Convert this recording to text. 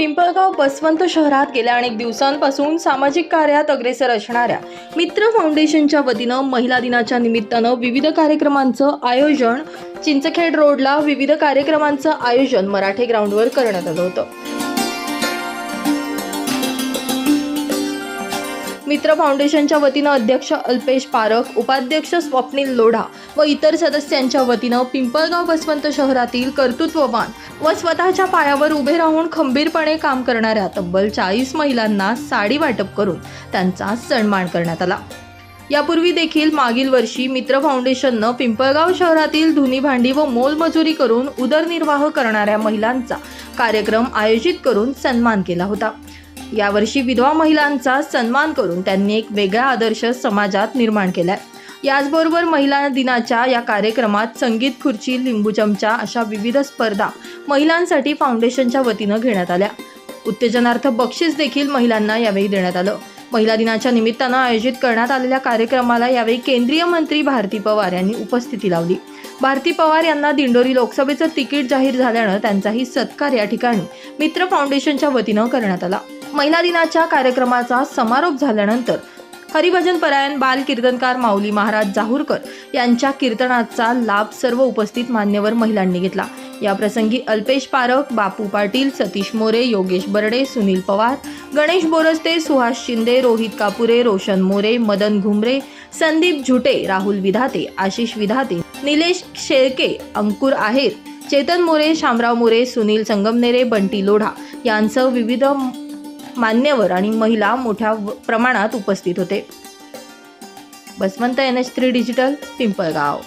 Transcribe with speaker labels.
Speaker 1: पिंपळगाव बसवंत शहरात गेल्या अनेक दिवसांपासून सामाजिक कार्यात अग्रेसर असणाऱ्या मित्र फाउंडेशनच्या वतीनं महिला दिनाच्या निमित्तानं विविध कार्यक्रमांचं आयोजन चिंचखेड रोडला विविध कार्यक्रमांचं आयोजन मराठे ग्राउंडवर करण्यात आलं होतं. मित्र फाउंडेशनच्या वतीनं अध्यक्ष अल्पेश पारख उपाध्यक्ष स्वप्नील लोढा व इतर सदस्यांच्या वतीनं पिंपळगाव बसवंत शहरातील कर्तृत्ववान व स्वतःच्या पायावर उभे राहून खंबीरपणे काम करणाऱ्या तब्बल चाळीस महिलांना साडी वाटप करून त्यांचा सन्मान करण्यात आला. यापूर्वी देखील मागील वर्षी मित्र फाउंडेशननं पिंपळगाव शहरातील धुनी भांडी व मोलमजुरी करून उदरनिर्वाह करणाऱ्या महिलांचा कार्यक्रम आयोजित करून सन्मान केला होता. यावर्षी विधवा महिलांचा सन्मान करून त्यांनी एक वेगळा आदर्श समाजात निर्माण केलाय. याचबरोबर महिला दिनाच्या या कार्यक्रमात संगीत खुर्ची लिंबू चमचा अशा विविध स्पर्धा महिलांसाठी फाउंडेशनच्या वतीनं घेण्यात आल्या. उत्तेजनार्थ बक्षीस देखील महिलांना यावेळी देण्यात आलं. महिला दिनाच्या निमित्तानं आयोजित करण्यात आलेल्या कार्यक्रमाला यावेळी केंद्रीय मंत्री भारती पवार यांनी उपस्थिती लावली. भारती पवार यांना दिंडोरी लोकसभेचं तिकीट जाहीर झाल्यानं त्यांचाही सत्कार या ठिकाणी मित्र फाउंडेशनच्या वतीनं करण्यात आला. महिला दिनाच्या कार्यक्रमाचा समारोप झाल्यानंतर हरिभजन परायण बाल कीर्तनकार माऊली महाराज जाहूरकर यांच्या कीर्तनाचा लाभ सर्व उपस्थित मान्यवर महिलांनी घेतला. या प्रसंगी अल्पेश पारख बापू पाटील सतीश मोरे योगेश बर्डे सुनील पवार गणेश बोरस्ते सुहास शिंदे रोहित कापुरे रोशन मोरे मदन घुमरे संदीप झुटे राहुल विधाते आशिष विधाते निलेश शेळके अंकुर आहेर चेतन मोरे शामराव मोरे सुनील संगमनेरे बंटी लोढा यांसह विविध मान्यवर आणि महिला मोठ्या प्रमाणात उपस्थित होते. Baswant N H three digital Pimpalgaon.